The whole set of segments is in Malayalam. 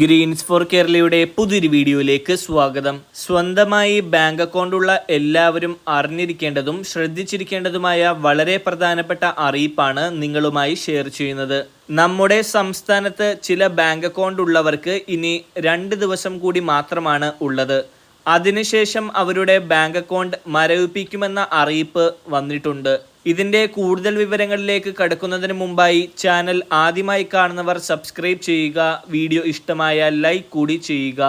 ഗ്രീൻസ് ഫോർ കേരളയുടെ പുതിയൊരു വീഡിയോയിലേക്ക് സ്വാഗതം. സ്വന്തമായി ബാങ്ക് അക്കൗണ്ട് ഉള്ള എല്ലാവരും അറിഞ്ഞിരിക്കേണ്ടതും ശ്രദ്ധിച്ചിരിക്കേണ്ടതുമായ വളരെ പ്രധാനപ്പെട്ട അറിയിപ്പാണ് നിങ്ങളുമായി ഷെയർ ചെയ്യുന്നത്. നമ്മുടെ സംസ്ഥാനത്ത് ചില ബാങ്ക് അക്കൗണ്ട് ഉള്ളവർക്ക് ഇനി രണ്ട് ദിവസം കൂടി മാത്രമാണ് ഉള്ളത്. അതിനുശേഷം അവരുടെ ബാങ്ക് അക്കൗണ്ട് മരവിപ്പിക്കുമെന്ന അറിയിപ്പ് വന്നിട്ടുണ്ട്. ഇതിന്റെ കൂടുതൽ വിവരങ്ങളിലേക്ക് കടക്കുന്നതിന് മുമ്പായി ചാനൽ ആദ്യമായി കാണുന്നവർ സബ്സ്ക്രൈബ് ചെയ്യുക വീഡിയോ ഇഷ്ടമായ ലൈക്ക് കൂടി ചെയ്യുക.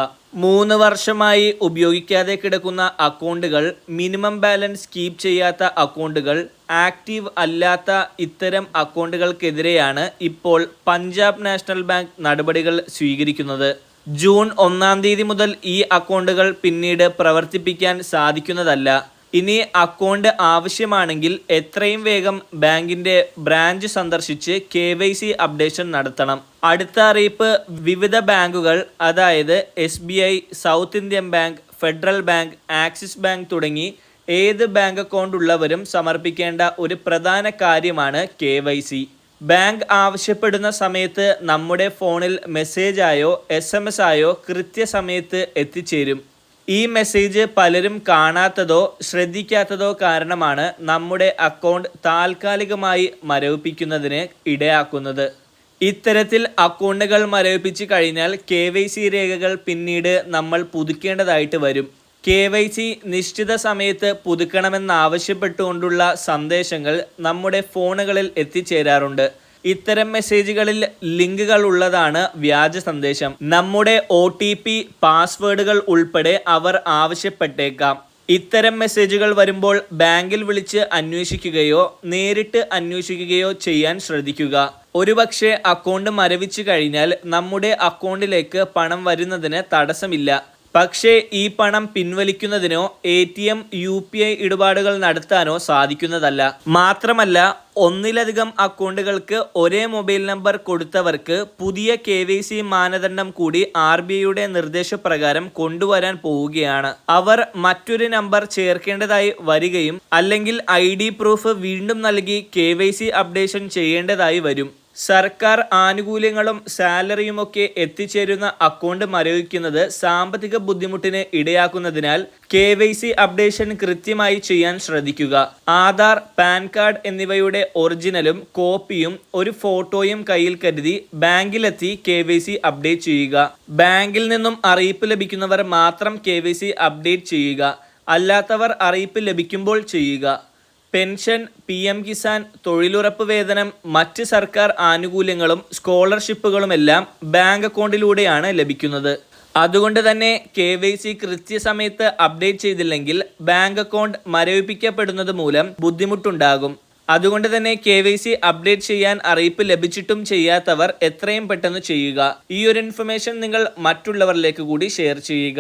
മൂന്ന് വർഷമായി ഉപയോഗിക്കാതെ കിടക്കുന്ന അക്കൗണ്ടുകൾ മിനിമം ബാലൻസ് കീപ്പ് ചെയ്യാത്ത അക്കൗണ്ടുകൾ ആക്റ്റീവ് അല്ലാത്ത ഇത്തരം അക്കൗണ്ടുകൾക്കെതിരെയാണ് ഇപ്പോൾ പഞ്ചാബ് നാഷണൽ ബാങ്ക് നടപടികൾ സ്വീകരിക്കുന്നത്. ജൂൺ ഒന്നാം തീയതി മുതൽ ഈ അക്കൗണ്ടുകൾ പിന്നീട് പ്രവർത്തിപ്പിക്കാൻ സാധിക്കുന്നതല്ല. ഇനി അക്കൗണ്ട് ആവശ്യമാണെങ്കിൽ എത്രയും വേഗം ബാങ്കിന്റെ ബ്രാഞ്ച് സന്ദർശിച്ച് കെ വൈ സി അപ്ഡേഷൻ നടത്തണം. അടുത്ത അറിയിപ്പ് വിവിധ ബാങ്കുകൾ അതായത് S B I South Indian bank Federal bank Axis bank തുടങ്ങി ഏത് ബാങ്ക് അക്കൗണ്ട് ഉള്ളവരും സമർപ്പിക്കേണ്ട ഒരു പ്രധാന കാര്യമാണ് കെ വൈ സി ബാങ്ക് ആവശ്യപ്പെടുന്ന സമയത്ത് നമ്മുടെ ഫോണിൽ മെസ്സേജായോ എസ് എം എസ് ആയോ കൃത്യസമയത്ത് എത്തിച്ചേരും. ഈ മെസ്സേജ് പലരും കാണാത്തതോ ശ്രദ്ധിക്കാത്തതോ കാരണമാണ് നമ്മുടെ അക്കൗണ്ട് താൽക്കാലികമായി മരവിപ്പിക്കുന്നതിന് ഇടയാക്കുന്നത്. ഇത്തരത്തിൽ അക്കൗണ്ടുകൾ മരവിപ്പിച്ച് കഴിഞ്ഞാൽ കെ വൈ സി രേഖകൾ പിന്നീട് നമ്മൾ പുതുക്കേണ്ടതായിട്ട് വരും. കെ വൈ സി നിശ്ചിത സമയത്ത് പുതുക്കണമെന്നാവശ്യപ്പെട്ടുകൊണ്ടുള്ള സന്ദേശങ്ങൾ നമ്മുടെ ഫോണുകളിൽ എത്തിച്ചേരാറുണ്ട്. ഇത്തരം മെസ്സേജുകളിൽ ലിങ്കുകൾ ഉള്ളതാണ് വ്യാജ സന്ദേശം. നമ്മുടെ ഒ പാസ്വേഡുകൾ ഉൾപ്പെടെ അവർ ആവശ്യപ്പെട്ടേക്കാം. ഇത്തരം മെസ്സേജുകൾ വരുമ്പോൾ ബാങ്കിൽ വിളിച്ച് അന്വേഷിക്കുകയോ നേരിട്ട് അന്വേഷിക്കുകയോ ചെയ്യാൻ ശ്രദ്ധിക്കുക. ഒരുപക്ഷെ അക്കൗണ്ട് മരവിച്ചു കഴിഞ്ഞാൽ നമ്മുടെ അക്കൗണ്ടിലേക്ക് പണം വരുന്നതിന് തടസ്സമില്ല. പക്ഷേ ഈ പണം പിൻവലിക്കുന്നതിനോ A T M U P I ഇടപാടുകൾ നടത്താനോ സാധിക്കുന്നതല്ല. മാത്രമല്ല ഒന്നിലധികം അക്കൗണ്ടുകൾക്ക് ഒരേ മൊബൈൽ നമ്പർ കൊടുത്തവർക്ക് പുതിയ കെ വൈ സി മാനദണ്ഡം കൂടി ആർ ബി ഐയുടെ നിർദ്ദേശപ്രകാരം കൊണ്ടുവരാൻ പോവുകയാണ്. അവർ മറ്റൊരു നമ്പർ ചേർക്കേണ്ടതായി വരികയും അല്ലെങ്കിൽ ഐ ഡി പ്രൂഫ് വീണ്ടും നൽകി കെ വൈ സി അപ്ഡേഷൻ ചെയ്യേണ്ടതായി വരും. സർക്കാർ ആനുകൂല്യങ്ങളും സാലറിയുമൊക്കെ എത്തിച്ചേരുന്ന അക്കൗണ്ട് മരവിക്കുന്നത് സാമ്പത്തിക ബുദ്ധിമുട്ടിന് ഇടയാക്കുന്നതിനാൽ കെ വൈ സി അപ്ഡേഷൻ കൃത്യമായി ചെയ്യാൻ ശ്രദ്ധിക്കുക. ആധാർ പാൻ കാർഡ് എന്നിവയുടെ ഒറിജിനലും കോപ്പിയും ഒരു ഫോട്ടോയും കയ്യിൽ കരുതി ബാങ്കിലെത്തി കെ വൈ സി അപ്ഡേറ്റ് ചെയ്യുക. ബാങ്കിൽ നിന്നും അറിയിപ്പ് ലഭിക്കുന്നവർ മാത്രം കെ വൈ സി അപ്ഡേറ്റ് ചെയ്യുക. അല്ലാത്തവർ അറിയിപ്പ് ലഭിക്കുമ്പോൾ ചെയ്യുക. പെൻഷൻ പി എം കിസാൻ തൊഴിലുറപ്പ് വേതനം മറ്റ് സർക്കാർ ആനുകൂല്യങ്ങളും സ്കോളർഷിപ്പുകളുമെല്ലാം ബാങ്ക് അക്കൗണ്ടിലൂടെയാണ് ലഭിക്കുന്നത്. അതുകൊണ്ട് തന്നെ കെ വൈ സി കൃത്യസമയത്ത് അപ്ഡേറ്റ് ചെയ്തില്ലെങ്കിൽ ബാങ്ക് അക്കൗണ്ട് മരവിപ്പിക്കപ്പെടുന്നത് മൂലം ബുദ്ധിമുട്ടുണ്ടാകും. അതുകൊണ്ട് തന്നെ കെ വൈ സി അപ്ഡേറ്റ് ചെയ്യാൻ അറിയിപ്പ് ലഭിച്ചിട്ടും ചെയ്യാത്തവർ എത്രയും പെട്ടെന്ന് ചെയ്യുക. ഈ ഒരു ഇൻഫർമേഷൻ നിങ്ങൾ മറ്റുള്ളവരിലേക്ക് കൂടി ഷെയർ ചെയ്യുക.